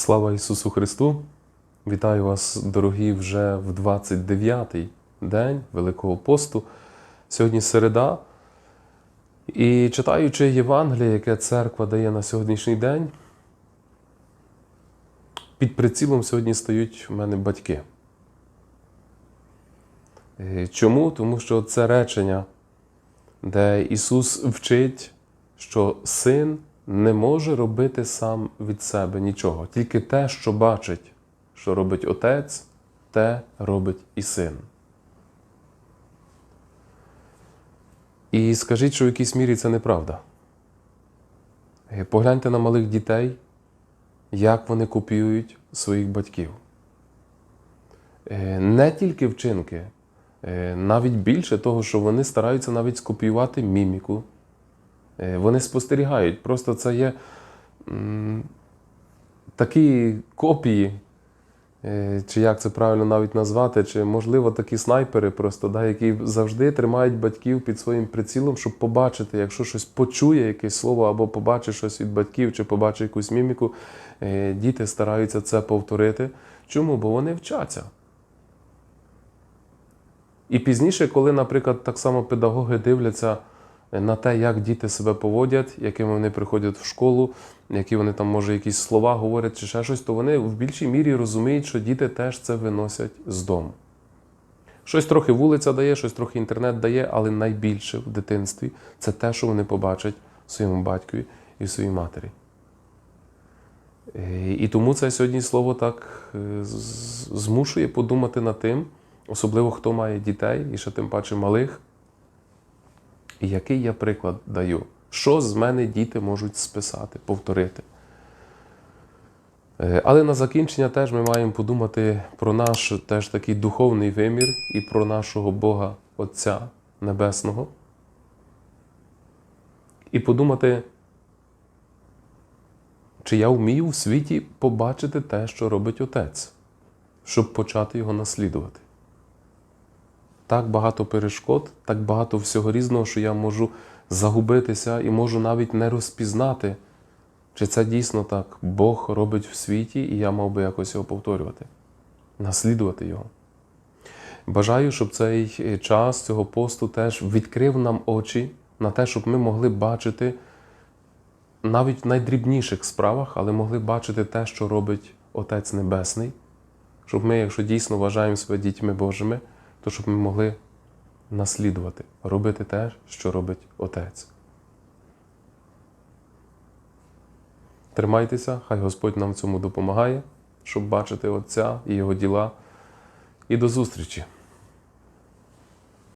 Слава Ісусу Христу! Вітаю вас, дорогі, вже в 29-й день Великого посту. Сьогодні середа. І читаючи Євангеліє, яке церква дає на сьогоднішній день, під прицілом сьогодні стають в мене батьки. Е, Чому? Тому що це речення, де Ісус вчить, що син не може робити сам від себе нічого. Тільки те, що бачить, що робить отець, те робить і син. І скажіть, що в якійсь мірі це неправда. Е, Погляньте на малих дітей, як вони копіюють своїх батьків. Е, Не тільки вчинки, е, навіть більше того, що вони стараються навіть скопіювати міміку. Е, Вони спостерігають. Просто це є такі копії, е, чи як це правильно навіть назвати, чи можливо такі снайпери, просто, да, які завжди тримають батьків під своїм прицілом, щоб побачити, якщо щось почує, якесь слово, або побачить щось від батьків, чи побачить якусь міміку, е, діти стараються це повторити. Чому? Бо вони вчаться. І пізніше, коли, наприклад, так само педагоги дивляться на те, як діти себе поводять, якими вони приходять в школу, які вони там, може, якісь слова говорять чи ще щось, то вони в більшій мірі розуміють, що діти теж це виносять з дому. Щось трохи вулиця дає, щось трохи інтернет дає, але найбільше в дитинстві це те, що вони побачать своєму батькові і своїй матері. І тому це сьогодні слово так е, змушує подумати над тим, особливо хто має дітей, і ще тим паче малих. І який я приклад даю? Що з мене діти можуть списати, повторити? Е, Але на закінчення теж ми маємо подумати про наш теж такий духовний вимір і про нашого Бога Отця Небесного. І подумати, чи я вмію в світі побачити те, що робить Отець, щоб почати його наслідувати. Так багато перешкод, так багато всього різного, що я можу загубитися і можу навіть не розпізнати, чи це дійсно так Бог робить в світі, і я мав би якось його повторювати, наслідувати його. Бажаю, щоб цей е, час цього посту теж відкрив нам очі на те, щоб ми могли бачити навіть в найдрібніших справах, але могли бачити те, що робить Отець Небесний, щоб ми, якщо дійсно вважаємо себе дітьми Божими, то щоб ми могли наслідувати, робити те, що робить Отець. Тримайтеся, хай Господь нам в цьому допомагає, щоб бачити Отця і Його діла. І до зустрічі!